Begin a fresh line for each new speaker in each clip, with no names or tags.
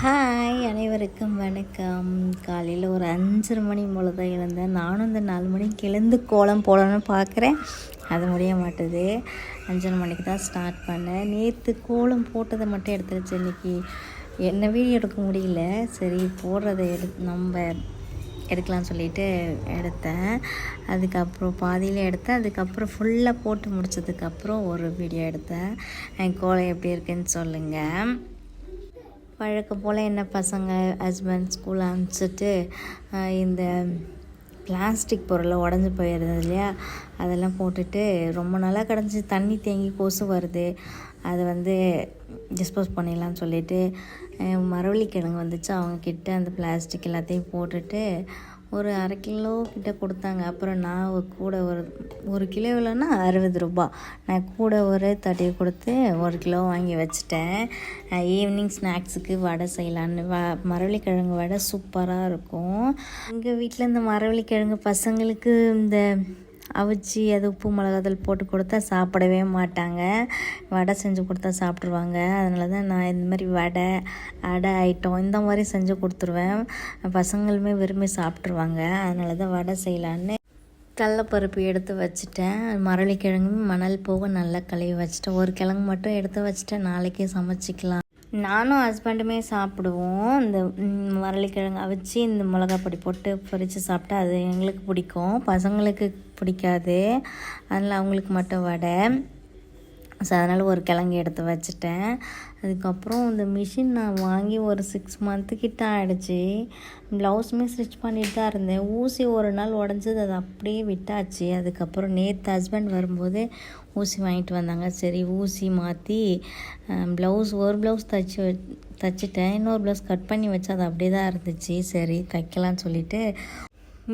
Hi அனைவருக்கும் வணக்கம். காலையில் ஒரு அஞ்சரை மணி போல தான் எழுந்தேன். நானும் இந்த நாலு மணிக்கு எழுந்து கோலம் போடணும்னு பார்க்குறேன் அது முடிய மாட்டுது. அஞ்சரை மணிக்கு தான் ஸ்டார்ட் பண்ணேன். நேற்று கோலம் போட்டதை மட்டும் எடுத்துருச்சு இன்னைக்கு. என்ன வீடியோ எடுக்க முடியல. சரி போடுறதை எடு நம்ம எடுக்கலாம்னு சொல்லிட்டு எடுத்தேன். அதுக்கப்புறம் பாதியில் எடுத்தேன். அதுக்கப்புறம் ஃபுல்லாக போட்டு முடிச்சதுக்கப்புறம் ஒரு வீடியோ எடுத்தேன். என் கோலம் எப்படி இருக்குன்னு சொல்லுங்கள் வழக்கம் போல் என்ன பசங்க ஹஸ்பண்ட் ஸ்கூல் அனுப்பிச்சிட்டு இந்த பிளாஸ்டிக் பொருளை உடஞ்சி போயிடுறது இல்லையா? அதெல்லாம் போட்டுட்டு ரொம்ப நாளாக கிடஞ்சி தண்ணி தேங்கி கொசு வருது. அதை வந்து டிஸ்போஸ் பண்ணிடலாம்னு சொல்லிட்டு மரவள்ளிக்கிழங்கு வந்துச்சு. அவங்கக்கிட்ட அந்த பிளாஸ்டிக் எல்லாத்தையும் போட்டுட்டு ஒரு அரை கிலோ கிட்ட கொடுத்தாங்க. அப்புறம் நான் ஒரு கூட ஒரு ஒரு கிலோ இல்லைன்னா அறுபது ரூபா. நான் கூட ஒரு தட்டி கொடுத்து ஒரு கிலோ வாங்கி வச்சுட்டேன். ஈவினிங் ஸ்நாக்ஸுக்கு வடை செய்யலான்னு. வ மரவள்ளிக்கிழங்கு வடை சூப்பராக இருக்கும். எங்கள் வீட்டில் இந்த மரவள்ளிக்கிழங்கு பசங்களுக்கு இந்த அவிச்சு அது உப்பு மிளகாத்தூள் போட்டு கொடுத்தா சாப்பிடவே மாட்டாங்க. வடை செஞ்சு கொடுத்தா சாப்பிட்ருவாங்க அதனால தான் நான் இந்த மாதிரி வடை அடை ஐட்டம் இந்த மாதிரி செஞ்சு கொடுத்துருவேன். பசங்களுமே விரும்பி சாப்பிட்ருவாங்க அதனால தான் வடை செய்யலான்னு கடலப்பருப்பு எடுத்து வச்சுட்டேன். மரளிக்கிழங்கும் மணல் போக நல்லா கழுவி வச்சுட்டேன். ஒரு கிழங்கு மட்டும் எடுத்து வச்சுட்டேன். நாளைக்கே சமைச்சிக்கலாம். நானும் ஹஸ்பண்டுமே சாப்பிடுவோம். இந்த வரளிக்கிழங்கு அவிச்சு இந்த மிளகா பொடி போட்டு பொரித்து சாப்பிட்டா அது எங்களுக்கு பிடிக்கும். பசங்களுக்கு பிடிக்காது. அதனால் அவங்களுக்கு மட்டும் வடை. ஸோ அதனால் ஒரு கிழங்கு எடுத்து வச்சுட்டேன். அதுக்கப்புறம் இந்த மிஷின் நான் வாங்கி ஒரு சிக்ஸ் மந்த்து கிட்ட ஆகிடுச்சு ப்ளவுஸுமே ஸ்டிச் பண்ணிட்டு தான் இருந்தேன். ஊசி ஒரு நாள் உடஞ்சது அது அப்படியே விட்டாச்சு. அதுக்கப்புறம் நேற்று ஹஸ்பண்ட் வரும்போது ஊசி வாங்கிட்டு வந்தாங்க. சரி ஊசி மாற்றி ப்ளவுஸ் ஒரு ப்ளவுஸ் தைச்சி வ தைச்சிட்டேன். இன்னொரு ப்ளவுஸ் கட் பண்ணி வச்சு அது அப்படியே தான் இருந்துச்சு. சரி தைக்கலான்னு சொல்லிவிட்டு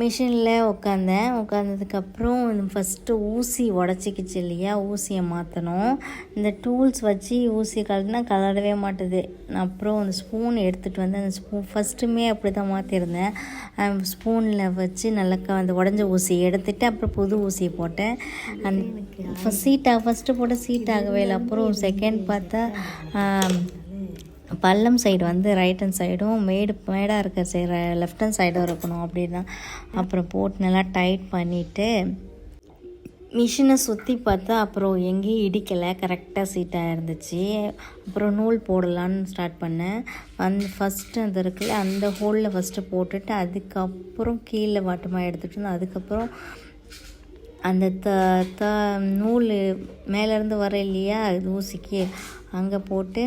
மிஷினில் உட்காந்தேன் உட்காந்ததுக்கப்புறம் ஃபஸ்ட்டு ஊசி உடச்சிக்கிச்சு இல்லையா ஊசியை மாற்றணும் இந்த டூல்ஸ் வச்சு ஊசி கலட்டினா கலடவே மாட்டுது. அப்புறம் அந்த ஸ்பூன் எடுத்துகிட்டு வந்து அந்த ஸ்பூன் ஃபஸ்ட்டுமே அப்படி தான் மாற்றிருந்தேன் ஸ்பூனில் வச்சு நல்லா அந்த உடஞ்ச ஊசி எடுத்துட்டு அப்புறம் புது ஊசி போட்டேன். அந்த சீட்டாக ஃபஸ்ட்டு போட்ட சீட் ஆகவே இல்லை. அப்புறம் செகண்ட் பார்த்தா பள்ளம் சைடு வந்து ரைட் ஹேண்ட் சைடும் மேடு மேடாக இருக்க சைடு லெஃப்ட் ஹேண்ட் சைடும் இருக்கணும் அப்படின்னா அப்புறம் போட்டு நல்லா டைட் பண்ணிவிட்டு மிஷினை சுற்றி பார்த்தா அப்புறம் எங்கேயும் இடிக்கலை. கரெக்டாக சீட்டாக இருந்துச்சு. அப்புறம் நூல் போடலான்னு ஸ்டார்ட் பண்ணேன். அந்த ஃபஸ்ட்டு அது இருக்குல்ல அந்த ஹோலில் ஃபஸ்ட்டு போட்டுட்டு அதுக்கப்புறம் கீழே வாட்டமாக எடுத்துகிட்டு வந்து அதுக்கப்புறம் அந்த த த நூல் மேலேருந்து வர இல்லையா ஊசிக்கு அங்கே போட்டு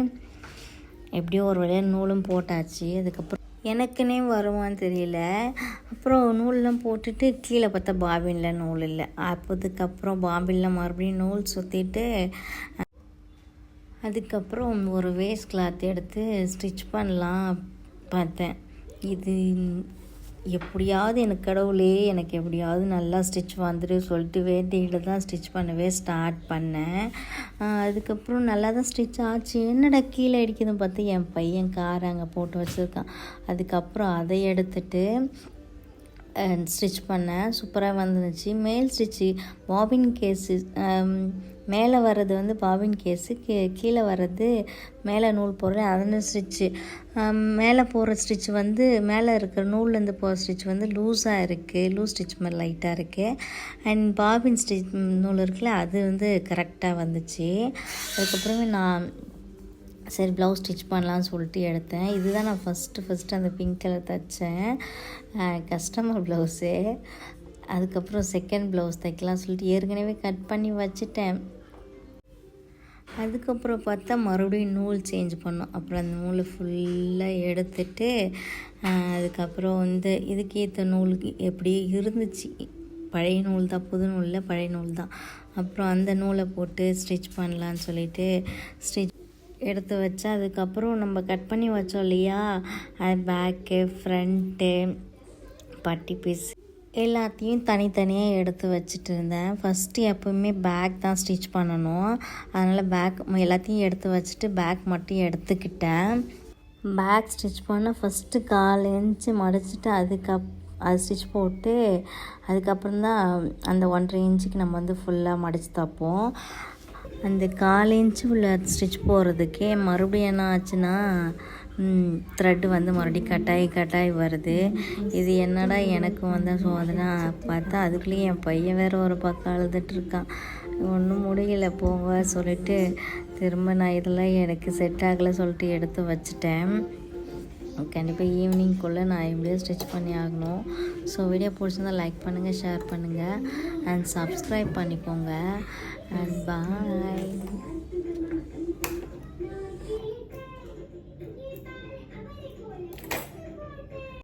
எப்படியோ ஒரு வழியாக நூலும் போட்டாச்சு. அதுக்கப்புறம் எனக்குன்னே வருமான்னு தெரியல. அப்புறம் நூல்லாம் போட்டுட்டு கீழே பார்த்தா பாபினில் நூல் இல்லை. அப்போதுக்கப்புறம் பாபினில் மறுபடியும் நூல் சுற்றிட்டு அதுக்கப்புறம் ஒரு வேஸ்ட் கிளாத் எடுத்து ஸ்டிச் பண்ணலாம் பார்த்தேன். இது எப்படியாவது எனக்கு கடவுளே எனக்கு எப்படியாவது நல்லா ஸ்டிச் வந்துடு சொல்லிட்டு வேட்டையில் தான் ஸ்டிச் பண்ணவே ஸ்டார்ட் பண்ணேன். அதுக்கப்புறம் நல்லா தான் ஸ்டிச் ஆச்சு. என்னடா கீழே அடிக்குதுன்னு பார்த்து என் பையன் கார் அங்கே போட்டு வச்சுருக்கான். அதுக்கப்புறம் அதை எடுத்துட்டு ஸ்டிச் பண்ணேன். சூப்பராக வந்துருந்துச்சு. மேல் ஸ்டிச்சு பாபின் கேஸு மேலே வர்றது வந்து பாபின் கேஸு கீ கீழே வர்றது மேலே நூல் போடுறேன் அதன ஸ்டிச்சு மேலே போடுற ஸ்டிச் வந்து மேலே இருக்கிற நூல்லேருந்து போகிற ஸ்டிச் வந்து லூஸாக இருக்குது லூஸ் ஸ்டிச் மாதிரி லைட்டாக இருக்குது அண்ட் பாபின் ஸ்டிச் நூல் இருக்குல்ல அது வந்து கரெக்டாக வந்துச்சு. அதுக்கப்புறமே நான் சரி ப்ளவுஸ் ஸ்டிச் பண்ணலான்னு சொல்லிட்டு எடுத்தேன். இதுதான் நான் ஃபஸ்ட்டு ஃபஸ்ட்டு அந்த பிங்க் கலர் தைச்சேன். கஸ்டமர் ப்ளவுஸு அதுக்கப்புறம் செகண்ட் ப்ளவுஸ் தைக்கலாம் சொல்லிட்டு ஏற்கனவே கட் பண்ணி வச்சுட்டேன். அதுக்கப்புறம் பார்த்தா மறுபடியும் நூல் சேஞ்ச் பண்ணோம். அப்புறம் அந்த நூலை ஃபுல்லாக எடுத்துட்டு அதுக்கப்புறம் வந்து இதுக்கேற்ற நூலுக்கு எப்படி இருந்துச்சு? பழைய நூல் தான் புது நூலில் பழைய நூல் தான். அப்புறம் அந்த நூலை போட்டு ஸ்டிச் பண்ணலான்னு சொல்லிட்டு ஸ்டிச் எடுத்து வச்சு அதுக்கப்புறம் நம்ம கட் பண்ணி வச்சோம் இல்லையா? அது பேக்கு ஃப்ரண்ட்டு பட்டி பீஸ் எல்லாத்தையும் தனித்தனியாக எடுத்து வச்சுட்டு இருந்தேன். ஃபஸ்ட்டு எப்போவுமே பேக் தான் ஸ்டிச் பண்ணணும். அதனால் பேக் எல்லாத்தையும் எடுத்து வச்சுட்டு பேக் மட்டும் எடுத்துக்கிட்டேன். பேக் ஸ்டிச் பண்ண ஃபஸ்ட்டு கால் இன்ச்சு மடிச்சுட்டு அதுக்கப் அது ஸ்டிச் போட்டு அதுக்கப்புறம் தான் அந்த ஒன்றரை இன்ச்சுக்கு நம்ம வந்து ஃபுல்லாக மடித்து தைப்போம். அந்த கால் இன்ச்சு உள்ள ஸ்டிச் போகிறதுக்கே மறுபடியும் என்ன ஆச்சுன்னா த்ரெட்டு வந்து மறுபடியும் கட்டாயி கட்டாயி வருது. இது என்னடா எனக்கு வந்த சோதனை? பார்த்தா அதுக்குள்ளேயே என் பையன் வேறு ஒரு பக்கம் அழுதுட்டுருக்கான் ஒன்றும் முடியல போங்க சொல்லிட்டு திரும்ப நான் இதெல்லாம் எனக்கு செட் ஆகலை சொல்லிட்டு எடுத்து வச்சுட்டேன். கண்டிப்பாக ஈவினிங்குள்ளே நான் எப்படியோ ஸ்டிச் பண்ணி ஆகணும். ஸோ வீடியோ பிடிச்சிருந்தா லைக் பண்ணுங்கள் ஷேர் பண்ணுங்கள் அண்ட் சப்ஸ்கிரைப் பண்ணிக்கோங்க. And bye